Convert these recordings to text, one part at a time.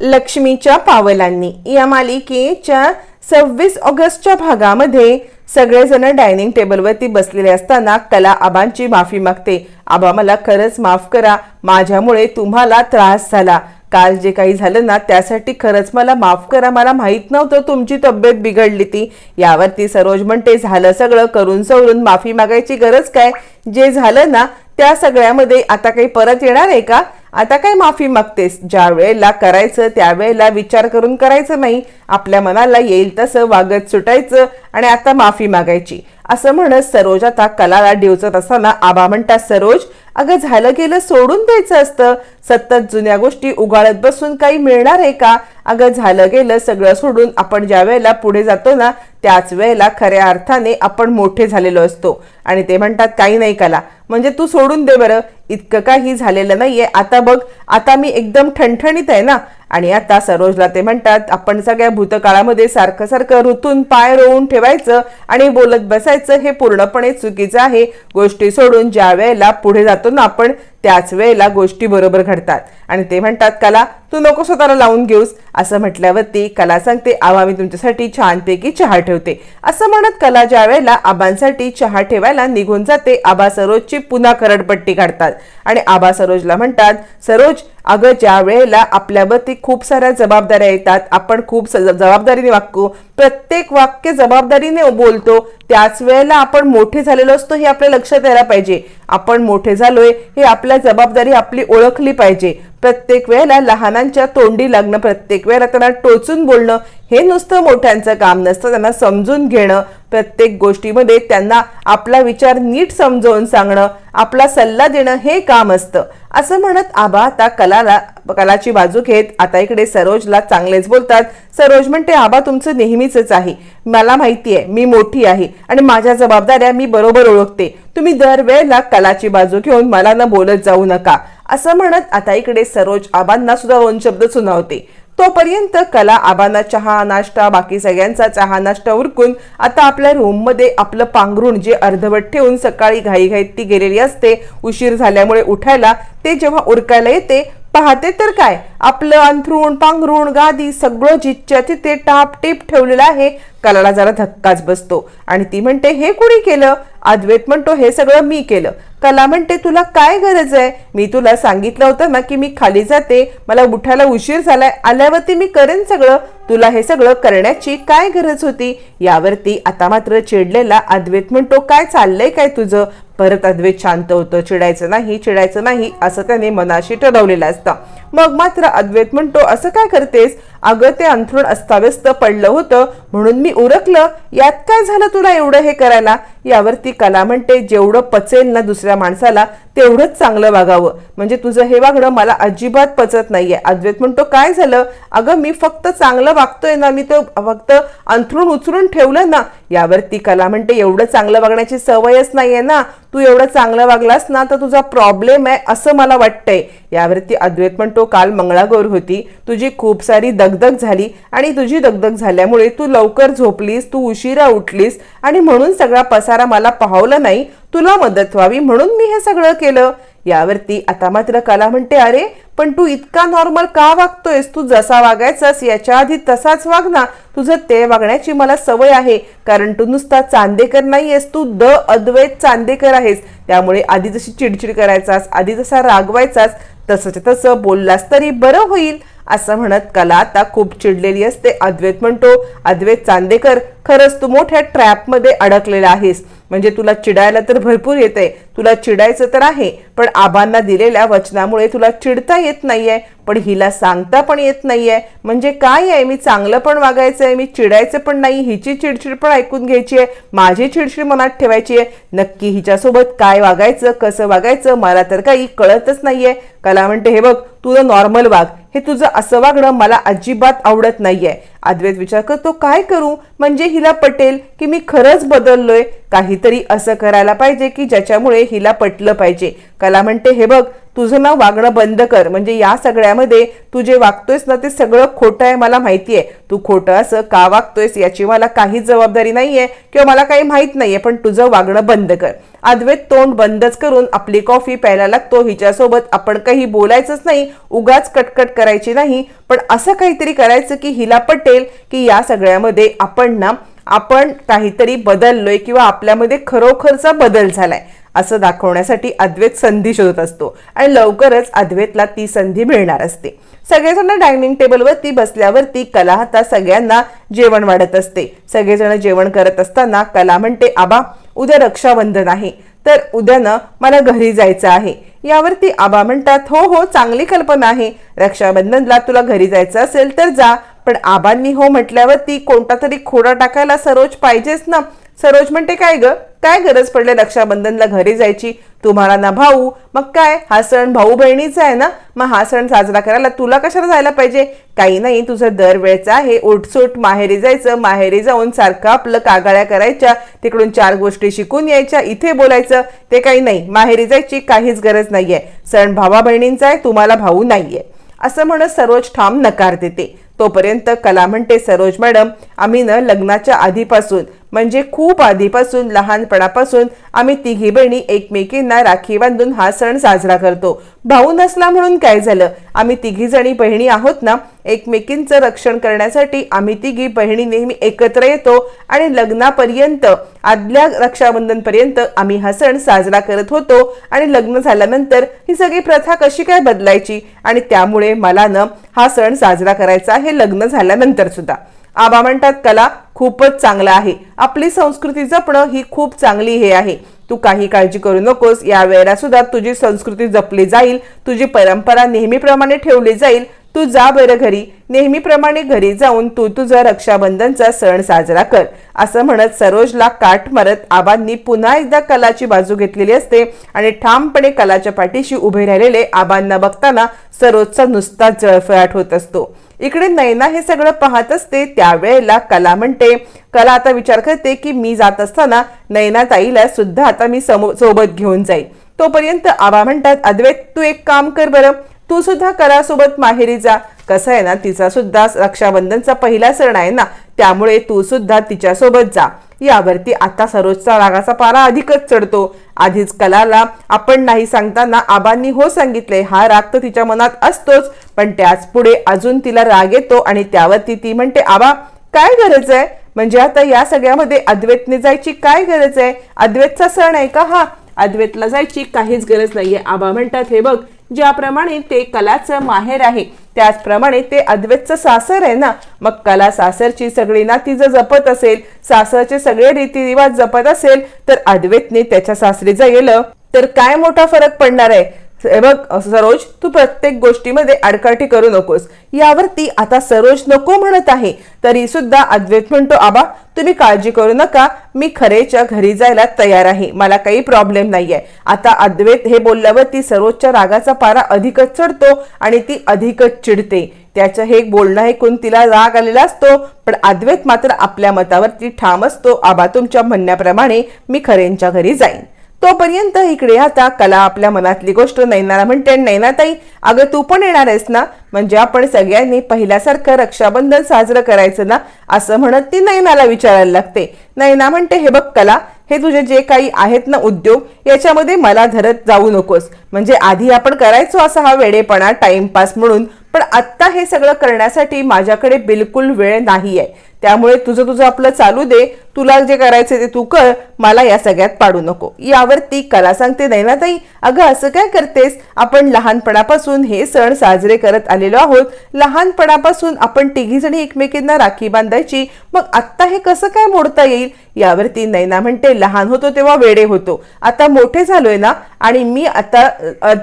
लक्ष्मीच्या पावलांनी. या मालिकेच्या सव्वीस ऑगस्टच्या भागामध्ये सगळेजण डायनिंग टेबलवरती बसलेले असताना कला आबांची माफी मागते. आबा मला खरंच माफ करा. माझ्यामुळे तुम्हाला त्रास झाला. काल जे काही झालं ना त्यासाठी खरंच मला माफ करा. मला माहीत नव्हतं तुमची तब्येत बिघडली ती. यावरती सरोज म्हणते झालं सगळं. करून सवरून माफी मागायची गरज काय? जे झालं ना त्या सगळ्यामध्ये आता काही परत येणार आहे का? आता काय माफी मागतेस? ज्या वेळेला करायचं त्यावेळेला विचार करून करायचं नाही. आपल्या मनाला येईल तसं वागत सुटायचं आणि आता माफी मागायची. असं म्हणत सरोज आता कलाला डिवचत असताना आबा म्हणतात सरोज अगं झालं गेलं सोडून द्यायचं असतं. सतत जुन्या गोष्टी उगाळत बसून काही मिळणार आहे का? अगं झालं गेलं सगळं सोडून आपण ज्या वेळेला पुढे जातो ना त्याच वेळेला खऱ्या अर्थाने आपण मोठे झालेलो असतो. आणि ते म्हणतात काही नाही कला. म्हणजे तू सोडून दे बरं. इतकं काही झालेलं नाहीये. आता बघ आता मी एकदम ठणठणीत आहे ना. आणि आता सरोजला ते म्हणतात आपण सगळ्या भूतकाळामध्ये सारखं सारखं ऋतून पाय रोवून ठेवायचं आणि बोलत बसायचं हे पूर्णपणे चुकीचं आहे. गोष्टी सोडून ज्या वेळेला पुढे जातो ना आपण त्याच वेळेला गोष्टी बरोबर घडतात. आणि ते म्हणतात कला तू नको स्वतःला लावून घेऊस. असं म्हटल्यावरती कला सांगते आवा मी तुमच्यासाठी छानपैकी चहा ठेवते. असं म्हणत कला ज्या वेळेला आबांसाठी चहा ठेवायला निघून जाते आबा सरोजची पुन्हा करडपट्टी काढतात. आणि आबा सरोजला म्हणतात सरोज अगं ज्या वेळेला आपल्यावरती खूप साऱ्या जबाबदाऱ्या येतात आपण खूप स- जबाबदारीने वागतो प्रत्येक वाक्य जबाबदारीने बोलतो त्याच वेळेला आपण मोठे झालेलो असतो हे आपल्या लक्षात यायला पाहिजे. आपण मोठे झालोय हे आपल्या जबाबदारी आपली ओळखली पाहिजे. प्रत्येक वेळेला लहानांच्या तोंडी लागणं प्रत्येक वेळेला त्यांना टोचून बोलणं हे नुसतं मोठ्यांचं काम नसतं. त्यांना समजून घेणं प्रत्येक गोष्टीमध्ये त्यांना आपला विचार नीट समजावून सांगणं आपला सल्ला देणं हे काम असतं. असं म्हणत आबा आता कलाला कलाची बाजू घेत आता इकडे सरोजला चांगलेच बोलतात. सरोज म्हणते आबा तुमचं नेहमीच आहे. मला माहिती आहे मी मोठी आहे आणि माझ्या जबाबदाऱ्या मी बरोबर ओळखते. तुम्ही दरवेळेला कलाची बाजू घेऊन मला ना बोलत जाऊ नका. असं म्हणत आता इकडे सरोज आबांना सुद्धा दोन शब्द सुनावते. तोपर्यंत कला आबांना चहा नाश्ता बाकी सगळ्यांचा चहा नाश्ता उरकून आता आपल्या रूममध्ये आपलं पांघरून जे अर्धवट ठेवून सकाळी घाईघाईत ती गेलेली असते उशीर झाल्यामुळे उठायला ते जेव्हा उरकायला येते पाहते तर काय? आपलं अंथरूण पांघरुण गादी सगळं जिथच्या तिथे टाप टीप ठेवलेलं आहे. कलाला जरा धक्काच बसतो. आणि ती म्हणते हे कुणी केलं? अद्वैत म्हणतो हे सगळं मी केलं. कला म्हणते तुला काय गरज आहे? मी तुला सांगितलं होतं ना की मी खाली जाते. मला उठायला उशीर झालाय. आल्यावरती मी करेन सगळं. तुला हे सगळं करण्याची काय गरज होती? यावरती आता मात्र चिडलेला अद्वैत म्हणतो काय चाललंय काय तुझं? परत अद्वैत शांत होतं चिडायचं नाही चिडायचं नाही असं त्याने मनाशी ठरवलेलं असतं. मग मात्र अद्वैत म्हणतो असं काय करतेस? अगं ते अंथरूण अस्ताव्यस्त पडलं होतं म्हणून मी उरकलं. यात काय झालं तुला एवढं हे करायला? यावरती कला म्हणते जेवढं पचेल ना दुसऱ्या माणसाला तेवढंच चांगलं वागावं. म्हणजे तुझं हे वागणं मला अजिबात पचत नाहीये. अद्वैत म्हणतो काय झालं? अगं मी फक्त चांगलं वागतोय ना मी तो फक्त अंथरूण उचलून ठेवलं ना. यावरती कला म्हणते एवढं चांगलं वागण्याची सवयच नाहीये ना. तू एवढं चांगलं वागलास ना तर तुझा प्रॉब्लेम आहे असं मला वाटतंय. यावरती अद्वैत म्हणतो काल मंगळागौर होती. तुझी खूप सारी दगदग झाली आणि तुझी दगदग झाल्यामुळे तू लवकर झोपलीस तू उशिरा उठलीस आणि म्हणून सगळा पसारा मला पाहवला नाही तुला मदत व्हावी म्हणून मी हे सगळं केलं. यावरती आता मात्र कला म्हणते अरे पण तू इतका नॉर्मल का वागतोयस? तू जसा वागायचास याच्या आधी तसाच वाग ना. तुझं ते वागण्याची मला सवय आहे. कारण तू नुसता चांदेकर नाहीयेस. तू द अद्वैत चांदेकर आहेस. त्यामुळे आधी जशी चिडचिड करायचास आधी जसा रागवायचास तसंच तसं बोललास तरी बरं होईल. असं म्हणत कला आता खूप चिडलेली असते. अद्वैत म्हणतो अद्वैत चांदेकर खरंच तू मोठ्या ट्रॅपमध्ये अडकलेला आहेस. म्हणजे तुला चिडायला तर भरपूर येते तुला चिडायचं तर आहे. पण आबांना दिलेल्या वचनामुळे तुला चिडता येत येत नाहीये पण हिला सांगता पण येत नाहीये. म्हणजे काय आहे? मी चांगलं पण वागायचं आहे मी चिडायचं पण नाही हिची चिडचिड पण ऐकून घ्यायची आहे माझी चिडचिड मनात ठेवायची आहे नक्की हिच्यासोबत काय वागायचं कसं वागायचं मला तर काही कळतच नाहीये. कला म्हणते हे बघ तुझं नॉर्मल वाघ हे तुझं असं वागणं मला अजिबात आवडत नाहीये. अद्वैत विचार करतो काय करू? म्हणजे हिला पटेल की मी खरंच बदललोय? काहीतरी असं करायला पाहिजे की ज्याच्यामुळे हिला पटलं पाहिजे. कला म्हणते हे बघ तुझं ना वागणं बंद कर. म्हणजे या सगळ्यामध्ये तू जे वागतोयस ना ते सगळं खोटं आहे मला माहिती आहे. तू खोटं असं का वागतोयस याची मला काहीच जबाबदारी नाहीये किंवा मला काही माहीत नाहीये पण तुझं वागणं बंद कर. अद्वैत तोंड बंदच करून आपली कॉफी प्यायला लागतो हिच्यासोबत आपण काही बोलायचंच नाही उगाच कटकट करायची नाही पण असं काहीतरी करायचं की हिला पटेल की या सगळ्यामध्ये आपण ना आपण काहीतरी बदललोय किंवा आपल्यामध्ये खरोखरचा बदल झालाय. असं दाखवण्यासाठी अद्वैत संधी शोधत असतो. आणि लवकरच अद्वैतला ती संधी मिळणार असते. सगळेजण डायनिंग टेबलवरती बसल्यावरती कला हाता सगळ्यांना जेवण वाढत असते. सगळेजण जेवण करत असताना कला म्हणते आबा उद्या रक्षाबंधन आहे. तर उद्यानं मला घरी जायचं आहे. यावरती आबा म्हणतात हो हो चांगली कल्पना आहे. रक्षाबंधनला तुला घरी जायचं असेल तर जा. पण आबांनी हो म्हटल्यावरती कोणता तरी खोडा टाकायला सरोज पाहिजेच ना. सरोज म्हणते काय ग? काय गरज पडले रक्षाबंधनला घरी जायची? तुम्हाला ना भाऊ. मग काय? हा सण भाऊ बहिणीचा आहे ना? मग हा सण साजरा करायला तुला कशाला जायला पाहिजे? काही नाही तुझं दरवेळचा आहे. उठसूट माहेरी जायचं. माहेरी जाऊन सारखं आपलं कागाळ्या करायच्या. तिकडून चार गोष्टी शिकून यायच्या. इथे बोलायचं. ते काही नाही. माहेरी जायची काहीच गरज नाहीये. सण भावा बहिणींचा आहे. तुम्हाला भाऊ नाहीये. असं म्हणत सरोज ठाम नकार देते. तोपर्यंत कला म्हणते सरोज मॅडम आम्ही न लग्नाच्या आधीपासून म्हणजे खूप आधीपासून लहानपणापासून आम्ही तिघी बहिणी एकमेकींना राखी बांधून हा सण साजरा करतो. भाऊ नसला म्हणून काय झालं? आम्ही तिघी जणी बहिणी आहोत ना एकमेकींचं रक्षण करण्यासाठी आम्ही तिघी बहिणी नेहमी एकत्र येतो आणि लग्नापर्यंत आदल्या रक्षाबंधनपर्यंत आम्ही हा सण साजरा करत होतो आणि लग्न झाल्यानंतर ही सगळी प्रथा कशी काय बदलायची? आणि त्यामुळे मला न हा सण साजरा करायचा हे लग्न झाल्यानंतर सुद्धा. आबा म्हणतात कला खूपच चांगला आहे. आपली संस्कृती जपणं ही खूप चांगली हे आहे. तू काही काळजी करू नकोस. या वेळेला सुद्धा तुझी संस्कृती जपली जाईल. तुझी परंपरा नेहमीप्रमाणे ठेवली जाईल. तू जा बरं घरी. नेहमीप्रमाणे घरी जाऊन तू तुझा रक्षाबंधनचा सण साजरा कर. असं म्हणत सरोजला काठ मारत आबांनी पुन्हा एकदा कलाची बाजू घेतलेली असते आणि ठामपणे कलाच्या पाठीशी उभे राहिलेले आबांना बघताना सरोजचा नुसता जळफळाट होत असतो. इकडे नैना हे सगळं पाहत असते त्यावेळेला कला म्हणते कला आता विचार करते की मी जात असताना नैना ताईला सुद्धा आता मी समो सोबत घेऊन जाईल तोपर्यंत आबा म्हणतात अद्वैत तू एक काम कर बरं. तू सुद्धा करासोबत माहेरी जा. कसं आहे ना तिचा सुद्धा रक्षाबंधनचा पहिला सण आहे ना त्यामुळे तू सुद्धा तिच्यासोबत जा. यावरती आता सरोजचा रागाचा पारा अधिकच चढतो. आधीच कलाला आपण नाही सांगताना आबांनी हो सांगितले हा राग तर तिच्या मनात असतोच पण त्याच पुढे अजून तिला राग येतो आणि त्यावरती ती म्हणते आबा काय गरज आहे? म्हणजे आता या सगळ्यामध्ये अद्वैतने जायची काय गरज आहे? अद्वैतचा सण आहे का हा? अद्वैतला जायची काहीच गरज नाहीये. आबा म्हणतात हे बघ ज्याप्रमाणे ते कलाचं माहेर आहे त्याचप्रमाणे ते अद्वैतचं सासर आहे ना. मग कला सासरची सगळी नाती जर जपत असेल सासरचे सगळे रीतिरिवाज जपत असेल तर अद्वैतने त्याच्या सासरी जर गेलं तर काय मोठा फरक पडणार आहे? हे बघ सरोज तू प्रत्येक गोष्टीमध्ये आडकाठी करू नकोस. यावरती आता सरोज नको म्हणत आहे. तरी सुद्धा अद्वैत म्हणतो आबा तुम्ही काळजी करू नका. मी खरेच्या घरी जायला तयार आहे. मला काही प्रॉब्लेम नाही आहे आता अद्वैत हे बोलल्यावर ती सरोजच्या रागाचा पारा अधिकच चढतो आणि ती अधिकच चिडते. त्याचं हे बोलणं ऐकून तिला राग आलेला असतो पण अद्वैत मात्र आपल्या मतावरती ठाम असतो. आबा तुमच्या म्हणण्याप्रमाणे मी खरेंच्या घरी जाईन. तोपर्यंत इकडे आता कला आपल्या मनातली गोष्ट नैनाला म्हणते नैनाताई अगं तू पण येणार आहेस ना? म्हणजे आपण सगळ्यांनी पहिल्यासारखं रक्षाबंधन साजरं करायचं ना? असं म्हणत ती नैनाला विचारायला लागते. नैना म्हणते हे बघ कला हे तुझे जे काही आहेत ना उद्योग याच्यामध्ये मला धरत जाऊ नकोस. म्हणजे आधी आपण करायचो असा हा वेडेपणा टाइमपास म्हणून पण आत्ता हे सगळं करण्यासाठी माझ्याकडे बिलकुल वेळ नाही आहे त्यामुळे तुझं तुझं आपलं चालू दे तुला जे करायचं ते तू कर मला या सगळ्यात पाडू नको. यावरती कला सांगते नैनाताई अगं असं काय करतेस? आपण लहानपणापासून हे सण साजरे करत आलेलो आहोत. लहानपणापासून आपण तिघीजणी एकमेकींना राखी बांधायची. मग आत्ता हे कसं काय मोडता येईल? यावरती नैना म्हणते लहान होतो तेव्हा वेडे होतो. आता मोठे झालोय ना आणि मी आता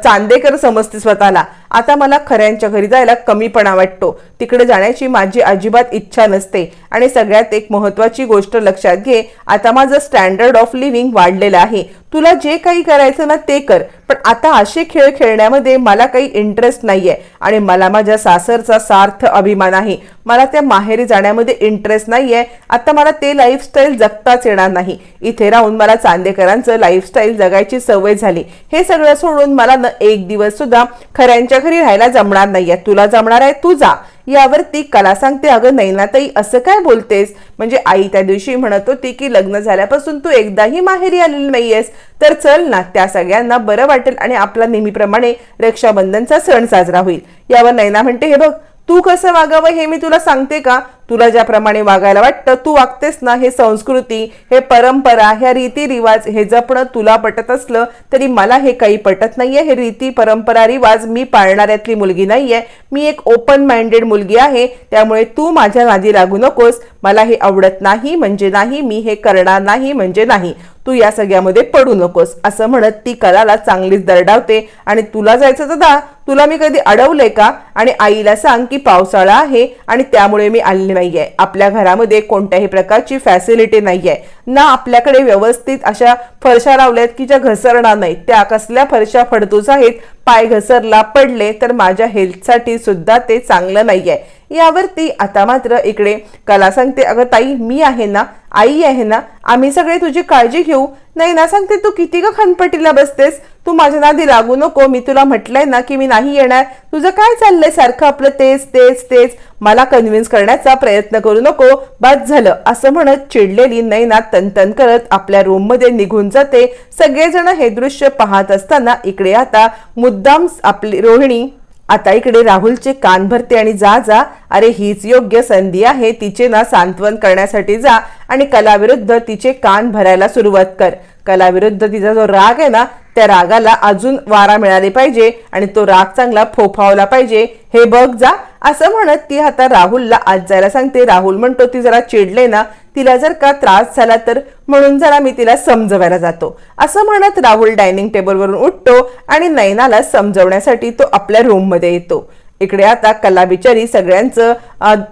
चांदेकर समजते स्वतःला. आता मला खऱ्यांच्या घरी जायला कमीपणा वाटतो. तिकडे जाण्याची माझी अजिबात इच्छा नसते. आणि सगळ्यात एक महत्वाची गोष्ट लक्षात लक्षात घे. आता माझं स्टँडर्ड ऑफ लिव्हिंग वाढलेलं आहे. तुला जे काही करायचं ना ते कर. पण आता असे खेळ खेळण्यामध्ये मला काही इंटरेस्ट नाही आहे आणि मला माझ्या सासरचा सार्थ अभिमान आहे. मला त्या माहेरी जाण्यामध्ये इंटरेस्ट नाहीये. आता मला ते लाईफस्टाईल जगताच येणार नाही. इथे राहून मला चांदेकरांचं लाईफस्टाईल जगायची सवय झाली. हे सगळं सोडून मला न एक दिवस सुद्धा खऱ्यांच्या घरी राहायला जमणार नाहीये. तुला जमणार आहे? तू जा. यावर ती कला सांगते अगं नैनाताई असं काय बोलतेस? म्हणजे आई त्या दिवशी म्हणत होती की लग्न झाल्यापासून तू एकदाही माहेरी आलेली नाहीयेस. तर चल ना त्या सगळ्यांना बरं वाटेल आणि आपला नेहमीप्रमाणे रक्षाबंधनचा सण साजरा होईल. यावर नैना म्हणते हे बघ तू कसं वागावं हे मी तुला सांगते का? तुला ज्याप्रमाणे वागायला वाटतं तू वागतेस ना हे संस्कृती हे परंपरा ह्या रीतिरिवाज हे जपणं तुला पटत असलं तरी मला हे काही पटत नाहीये. हे रीती परंपरा रिवाज मी पाळणाऱ्यातली मुलगी नाहीये. मी एक ओपन माइंडेड मुलगी आहे. त्यामुळे तू माझ्या नादी लागू नकोस. मला हे आवडत नाही म्हणजे नाही. मी हे करणार नाही म्हणजे नाही. तू या सगळ्यामध्ये पडू नकोस. असं म्हणत ती कलाला चांगलीच दरडावते. आणि तुला जायचं तर दा तुला मी कधी अडवलंय का? आणि आईला सांग की पावसाळा आहे आणि त्यामुळे मी आलेली नाहीये. आपल्या घरामध्ये कोणत्याही प्रकारची फॅसिलिटी नाही आहे ना आपल्याकडे व्यवस्थित अशा फरशा लावल्यात की ज्या घसरणार नाहीत. त्या कसल्या फरशा फडतूच आहेत? पाय घसरला पडले तर माझ्या हेल्थसाठी सुद्धा ते चांगलं नाही आहे यावरती आता मात्र इकडे कला सांगते अगं ताई मी आहे ना आई आहे ना आम्ही सगळे तुझी काळजी घेऊ. नाही ना सांगते तू किती ग खनपटीला बसतेस? तू माझ्या नादी लागू नको. मी तुला म्हटलंय ना की मी नाही येणार. तुझं काय चाललंय सारखं आपलं तेच तेच तेच? मला कन्व्हिन्स करण्याचा प्रयत्न करू नको. बाद झालं. असं म्हणत चिडलेली नैना तनतन करत आपल्या रूममध्ये निघून जाते. सगळेजण हे दृश्य पाहत असताना इकडे आता मुद्दाम आपली रोहिणी आता इकडे राहुलचे कान भरते आणि जा जा. अरे हीच योग्य संधी आहे. तिचे ना सांत्वन करण्यासाठी जा आणि कलाविरुद्ध तिचे कान भरायला सुरुवात कर. कलाविरुद्ध तिचा जो राग आहे ना त्या रागाला अजून वारा मिळाले पाहिजे आणि तो राग चांगला फोफावला पाहिजे. हे बघ जा. असं म्हणत ती आता राहुलला आज जायला सांगते. राहुल म्हणतो ती जरा चिडले ना तिला जर का त्रास झाला तर म्हणून जरा मी तिला समजवायला जातो. असं म्हणत राहुल डायनिंग टेबलवरून उठतो आणि नैनाला समजवण्यासाठी तो आपल्या रूममध्ये येतो. इकडे आता कला बिचारी सगळ्यांचं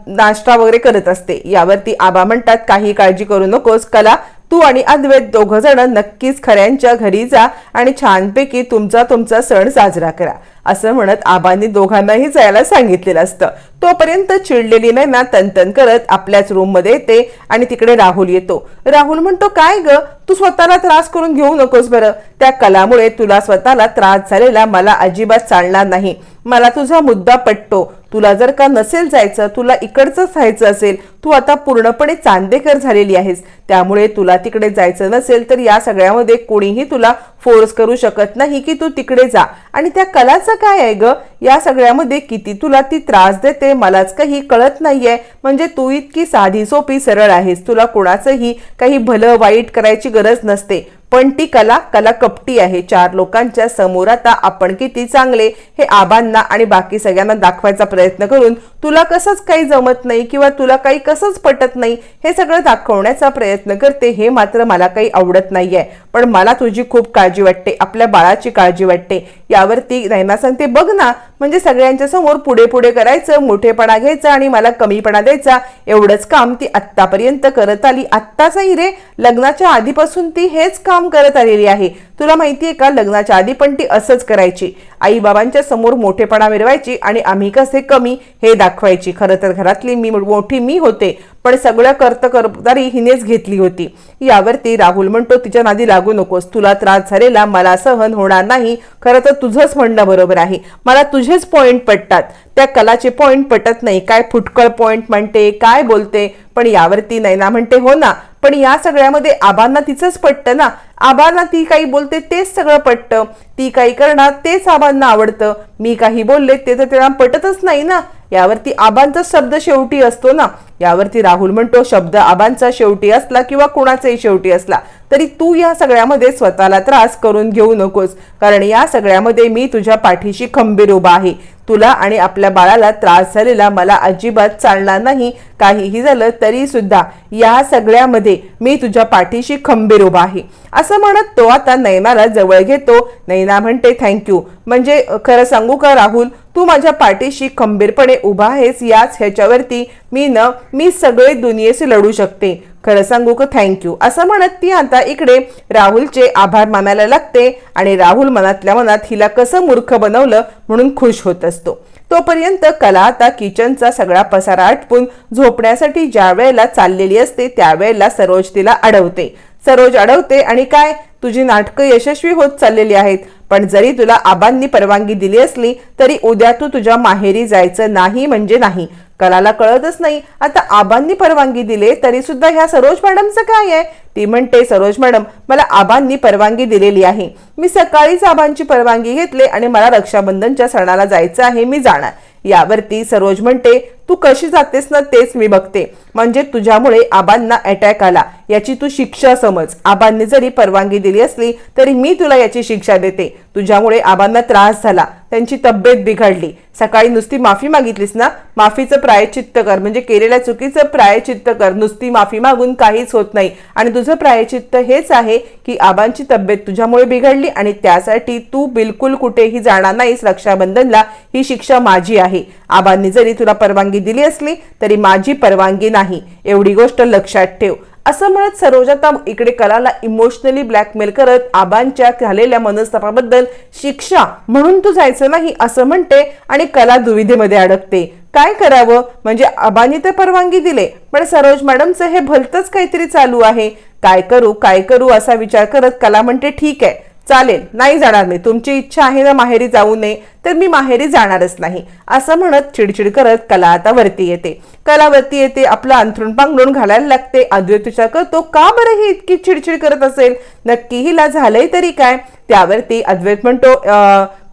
नाश्ता वगैरे करत असते. यावरती आबा म्हणतात काही काळजी करू नकोस कला तू आणि अद्वैत दोघ जण नक्कीच खऱ्यांच्या घरी जा आणि छानपैकी तुमचा तुमचा सण साजरा करा असं म्हणत आबांनी दोघांनाही जायला सांगितलेलं असतं. तोपर्यंत चिडलेली नैना तनतन करत आपल्याच रूममध्ये येते आणि तिकडे राहुल येतो. राहुल म्हणतो काय ग? तू स्वतःला त्रास करून घेऊ नकोस बरं. त्या कलामुळे तुला स्वतःला त्रास झालेला मला अजिबात चालणार नाही. मला तुझा मुद्दा पटतो. तुला जर का नसेल जायचं तुला इकडचंच राहायचं असेल तू आता पूर्णपणे चांदेकर झालेली आहेस. त्यामुळे तुला तिकडे जायचं नसेल तर या सगळ्यामध्ये कोणीही तुला फोर्स करू शकत नाही की तू तिकडे जा. आणि त्या कलाचं काय आहे ग? या सगळ्यामध्ये किती तुला ती त्रास देते मलाच काही कळत नाहीये. म्हणजे तू इतकी साधी सोपी सरळ आहेस. तुला कोणाचंही काही भलं वाईट करायची गरज नसते. पण ती कला कला कपटी आहे. चार लोकांच्या समोर आता आपण किती चांगले हे आबांना आणि बाकी सगळ्यांना दाखवायचा प्रयत्न करून तुला कसंच काही जमत नाही किंवा तुला काही कसंच पटत नाही हे सगळं दाखवण्याचा प्रयत्न करते हे मात्र मला काही आवडत नाहीये. पण मला तुझी खूप काळजी वाटते आपल्या बाळाची काळजी वाटते. यावरती नैना सांगते बघ ना म्हणजे सगळ्यांच्या समोर पुढे पुढे करायचं मोठेपणा घ्यायचा आणि मला कमीपणा द्यायचा. एवढंच काम ती आत्तापर्यंत करत आली. आत्ताचही रे लग्नाच्या आधीपासून ती हेच काम करत आलेली आहे. तुला माहितीये का लग्नाच्या आधी पण ती असंच करायची. आई बाबांच्या समोर मोठेपणा मिरवायची आणि आम्ही कसे कमी हे दाखवायची. खरं तर घरातली मी मोठी मी होते पण सगळं कर्त करदारी हिनेच घेतली होती. यावरती राहुल म्हणतो तिच्या नादी लागू नकोस. तुला त्रास झालेला मला सहन होणार नाही. खरं तर तुझंच म्हणणं बरोबर आहे. मला तुझेच पॉईंट पटतात. त्या कलाचे पॉईंट पटत नाही. काय फुटकळ पॉईंट म्हणते काय बोलते? पण यावरती नैना म्हणते हो ना पण या सगळ्यामध्ये आबांना तिचंच पटतं ना. आबांना ती काही बोलते तेच सगळं पटतं. ती काही करणार तेच आबांना आवडतं. मी काही बोलले ते तर त्यांना पटतच नाही ना. यावरती आबांचा शब्द शेवटी असतो ना. यावरती राहुल म्हणतो शब्द आबांचा शेवटी असला किंवा कुणाचाही शेवटी असला तरी तू या सगळ्यामध्ये स्वतःला त्रास करून घेऊ नकोस. कारण या सगळ्यामध्ये मी तुझ्या पाठीशी खंबीर उभा आहे. तुला आणि आपल्या बाळाला त्रास झालेला मला अजिबात चालणार नाही. काहीही झालं तरी सुद्धा या सगळ्यामध्ये मी तुझ्या पाठीशी खंबीर उभा आहे. असं म्हणत तो आता नैनाला जवळ घेतो. नैना म्हणते थँक्यू. म्हणजे खरं सांगू का राहुल तू माझ्या पाठीशी खंबीरपणे उभा आहेस याच ह्याच्यावरती मी न मी सगळे दुनियेशी लढू शकते. खरं सांगू का? थँक्यू असं म्हणत ती आता इकडे राहुलचे आभार मानायला लागते आणि राहुल मनातल्या मनात हिला कसं मूर्ख बनवलं म्हणून खुश होत असतो. तोपर्यंत कला आता किचनचा सगळा पसारा आटपून झोपण्यासाठी ज्या वेळेला चाललेली असते त्यावेळेला सरोज तिला अडवते. सरोज अडवते आणि काय? तुझी नाटकं यशस्वी होत चाललेली आहेत. पण जरी तुला आबांनी परवानगी दिली असली तरी उद्या तू तुझ्या माहेरी जायचं नाही म्हणजे नाही. कलाला कळतच नाही. आता आबांनी परवानगी दिले तरी सुद्धा ह्या सरोज मॅडमचं काय आहे? ती म्हणते सरोज मॅडम मला आबांनी परवानगी दिलेली आहे. मी सकाळीच आबांची परवानगी घेतली आणि मला रक्षाबंधनच्या सणाला जायचं आहे मी जाणार. यावरती सरोज म्हणते तू कशी जातेस ना तेच मी बघते. म्हणजे तुझ्यामुळे आबांना अटॅक आला. याची तू शिक्षा समज. आबांनी जरी परवानगी दिली असली तरी मी तुला याची शिक्षा देते. तुझ्यामुळे आबांना त्रास झाला. त्यांची तब्येत बिघडली. सकाळी नुसती माफी मागितलीस ना? माफीचं प्रायचित्त कर म्हणजे केलेल्या चुकीचं प्रायचित्त कर नुसती माफी मागून काहीच होत नाही. आणि तुझं प्रायचित्त हेच आहे की आबांची तब्येत तुझ्यामुळे बिघडली आणि त्यासाठी तू बिलकुल कुठेही जाणार नाहीस. रक्षाबंधनला ही शिक्षा माझी आहे. आबांनी जरी तुला परवानगी दिली असली तरी माझी परवानगी नाही. एवढी गोष्ट लक्षात ठेव. असं म्हणत सरोजाता इकडे कलाला इमोशनली ब्लॅकमेल करत आबांच्या झालेल्या मनस्तापाबद्दल शिक्षा म्हणून तू जायचं नाही असं म्हणते आणि कला दुविधेमध्ये अडकते. काय करावं? म्हणजे आबांनी तर परवानगी दिले. पण सरोज मॅडमचं हे भलतंच काहीतरी चालू आहे. काय करू काय करू असा विचार करत कला म्हणते ठीक आहे. चालेल नाही जाणार मी. तुमची इच्छा आहे ना माहेरी जाऊ नये तर मी माहेरी जाणारच नाही. असं म्हणत चिडचिड करत कला आता वरती येते. कला वरती येते आपलं अंथरुण पांघरून घालायला लागते. अद्वैत विचार करतो का बरं ही इतकी चिडचिड करत असेल? नक्की हिला झालंय तरी काय? त्यावरती अद्वैत म्हणतो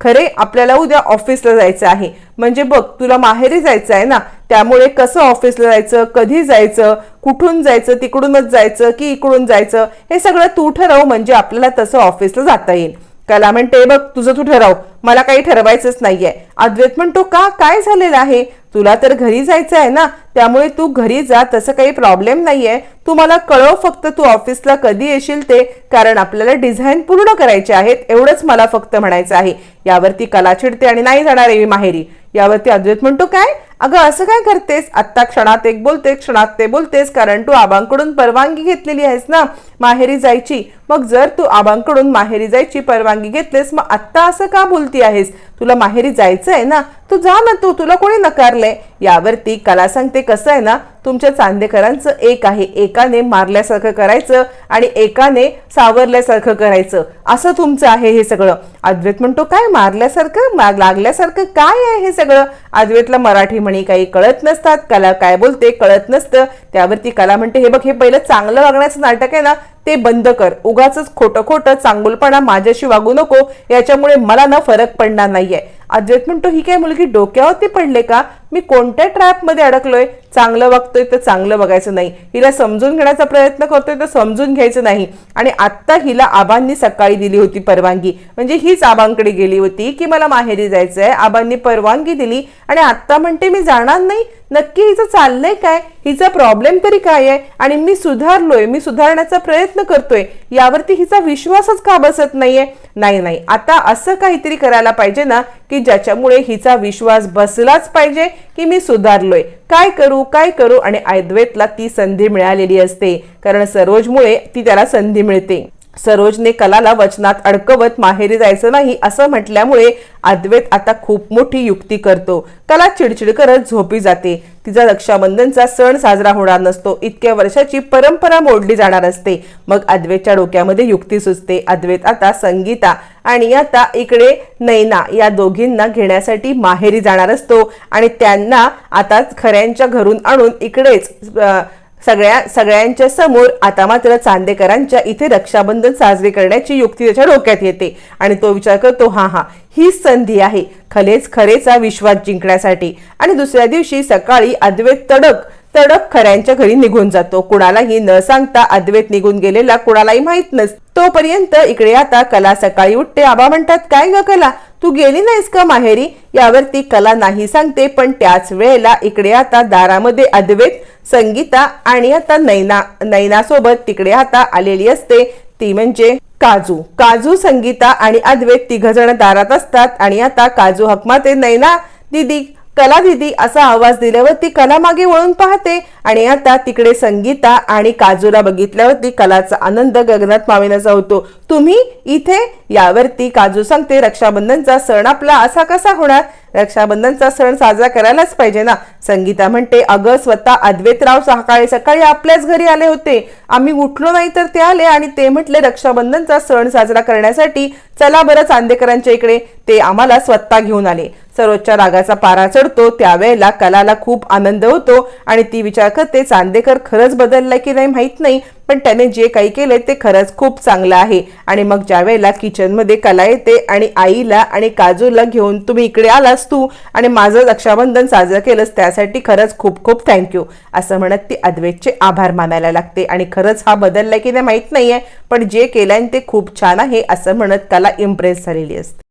खरे आपल्याला उद्या ऑफिसला जायचं आहे. म्हणजे बघ तुला माहेरी जायचं आहे ना त्यामुळे कसं ऑफिसला जायचं कधी जायचं कुठून जायचं तिकडूनच जायचं की इकडून जायचं हे सगळं तू ठरव म्हणजे आपल्याला तसं ऑफिसला जाता येईल. कला म्हणते बघ तुझं तू ठरव. मला काही ठरवायचंच नाहीये. अद्वैत म्हणतो का? काय झालेलं आहे? तुला तर घरी जायचं आहे ना त्यामुळे तू घरी जा तसं काही प्रॉब्लेम नाही आहे तू मला कळव फक्त तू ऑफिसला कधी येशील ते कारण आपल्याला डिझाईन पूर्ण करायचे आहेत एवढंच मला फक्त म्हणायचं आहे. यावरती कला चिडते आणि नाही जाणार आहे मी माहेरी. यावरती अद्वैत म्हणतो काय? अगं असं काय करतेस? आत्ता क्षणात एक बोलते क्षणात ते बोलतेस कारण तू आबांकडून परवानगी घेतलेली आहेस ना माहेरी जायची. मग जर तू आबांकडून माहेरी जायची परवानगी घेतलीस मग आत्ता असं का बोलती आहेस? तुला माहेरी जायचं आहे ना? तू जा ना तू तुला कोणी नकारलंय? यावरती कला सांगते कसं आहे ना तुमच्या चांदेकरांचं एक आहे एकाने मारल्यासारखं करायचं आणि एकाने सावरल्यासारखं करायचं. असं तुमचं आहे हे सगळं. अद्वैत म्हणतो काय मारल्यासारखं? लागल्यासारखं काय आहे हे सगळं? अद्वैतला मराठी म्हणी काही कळत नसतात. कला काय बोलते कळत नसतं. त्यावरती कला म्हणते हे बघ हे पहिलं चांगलं वागण्याचं नाटक आहे ना ते बंद कर. उगाच खोटं खोटं चांगुलपणा माझ्याशी वागू नको. याच्यामुळे मला ना फरक पडणार नाहीये. अद्वैत म्हणतो ही काय मुलगी डोक्यावरती पडले का? मी कोणत्या ट्रॅपमध्ये अडकलोय? चांगलं वागतोय तर चांगलं बघायचं नाही. हिला समजून घेण्याचा प्रयत्न करतोय तर समजून घ्यायचं नाही. आणि आत्ता हिला आबांनी सकाळी दिली होती परवानगी. म्हणजे हीच आबांकडे गेली होती की मला माहेरी जायचं आहे आबांनी परवानगी दिली आणि आत्ता म्हणते मी जाणार नाही. नक्की हिचं चाललंय काय? हिचा प्रॉब्लेम तरी काय आहे? आणि मी सुधारलोय. मी सुधारण्याचा प्रयत्न करतोय. यावरती हिचा विश्वासच का बसत नाहीये? नाही नाही. आता असं काहीतरी करायला पाहिजे ना की ज्याच्यामुळे हिचा विश्वास बसलाच पाहिजे. की मी सुधारलोय. काय करू काय करू आणि अद्वैतला ती संधी मिळालेली असते. कारण सरोजमुळे ती त्याला संधी मिळते. सरोजने कलाला वचनात अडकवत माहेरी जायचं नाही असं म्हटल्यामुळे अद्वैत आता खूप मोठी युक्ती करतो. कला चिडचिड करत झोपी जाते. तिचा रक्षाबंधनचा सण साजरा होणार नसतो. इतक्या वर्षाची परंपरा मोडली जाणार असते. मग अद्वैतच्या डोक्यामध्ये युक्ती सुचते. अद्वैत आता संगीता आणि आता इकडे नैना या दोघींना घेण्यासाठी माहेरी जाणार असतो आणि त्यांना आता खऱ्यांच्या घरून आणून इकडेच सगळ्या सगळ्यांच्या समोर आता मात्र चांदेकरांच्या इथे रक्षाबंधन साजरी करण्याची युक्ती त्याच्या डोक्यात येते. आणि तो विचार करतो हा हा हीच संधी आहे. खलेच खरेचा विश्वास जिंकण्यासाठी. आणि दुसऱ्या दिवशी सकाळी अद्वैत तडक तडक खऱ्यांच्या घरी निघून जातो. कुणालाही न सांगता अद्वैत निघून गेलेला कुणालाही माहीत नस तोपर्यंत इकडे आता कला सकाळी उठते. आबा म्हणतात काय ग कला? तू गेली नाहीस का माहेरी? यावरती कला नाही सांगते पण त्याच वेळेला इकडे आता दारामध्ये अद्वैत संगीता आणि आता नैना नैना सोबत तिकडे आता आलेली असते. ती म्हणजे काजू. काजू संगीता आणि अद्वैत तिघ जण दारात असतात आणि आता काजू हकमाते नैना दीदी कला दिदी असा आवाज दिल्यावर ती कला मागे वळून पाहते आणि आता तिकडे संगीता आणि काजूला बघितल्यावरती कलाचा आनंद गगनात मावेनाचा होतो. तुम्ही इथे? यावरती काजू सांगते रक्षाबंधनचा सण आपला असा कसा होणार? रक्षाबंधनचा सण साजरा करायलाच पाहिजे ना. संगीता म्हणते अगं स्वतः अद्वैतराव सकाळी सकाळी आपल्याच घरी आले होते. आम्ही उठलो नाही तर ते आले आणि ते म्हटले रक्षाबंधनचा सण साजरा करण्यासाठी चला बरं चांदेकरांच्या इकडे. ते आम्हाला स्वतः घेऊन आले. सरोजच्या रागाचा पारा चढतो त्यावेळेला कलाला खूप आनंद होतो आणि ती विचार करते चांदेकर खरंच बदललाय की नाही माहीत नाही पण त्याने जे काही केलंय ते खरंच खूप चांगलं आहे. आणि मग ज्या वेळेला किचनमध्ये कला येते आणि आईला आणि काजूला घेऊन तुम्ही इकडे आलास तू आणि माझं रक्षाबंधन साजरं केलंस त्यासाठी खरंच खूप खूप थँक्यू असं म्हणत ती अद्वैतचे आभार मानायला लागते आणि खरंच हा बदललाय की नाही माहीत नाहीये पण जे केलंय ते खूप छान आहे असं म्हणत कला इम्प्रेस झालेली असते.